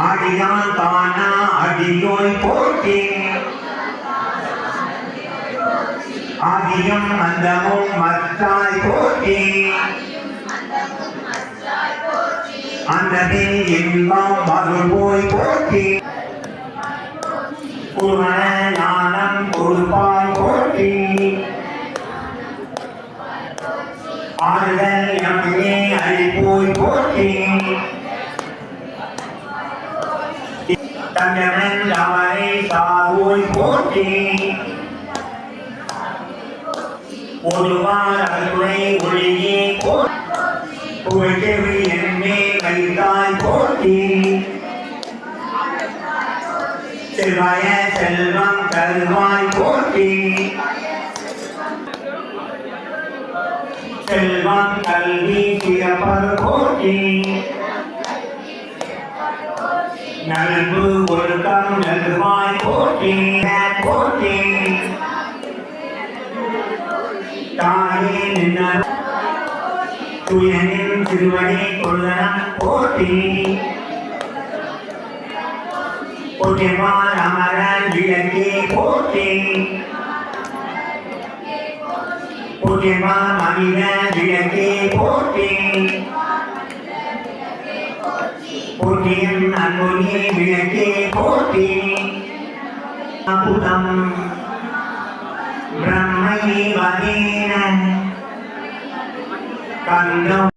அடியான் தானா அடியோய் போற்றி ஆதியும் அந்தமும் மத்தாய் போற்றி அந்ததில் இன்பம் மறுபோய் போற்றி குருவன ஞானம் கொடுப்பாய் போற்றி ஆறுதல் தங்கமன் அவரை சாவோய் போற்றி ஒருவார் அருளை ஒளியே போற்றி என்னே வைத்தாய் போற்றி செல்வாய செல்வம் போற்றி செல்வம் கல்வி நல்பு ஒழுக்கம் நல்வாய் போற்றி போற்றி. தாயே நின்ன துயனின் திருவடி கொள்ளனம் போற்றி. போற்றிவார் அமரன் விளக்கே போற்றி. போற்றிவார் மனித விளக்கே போற்றி. போற்றியும் அன்பொழி விளக்கே போற்றி அபுதம் பிரம்மைவதேன கண்டம்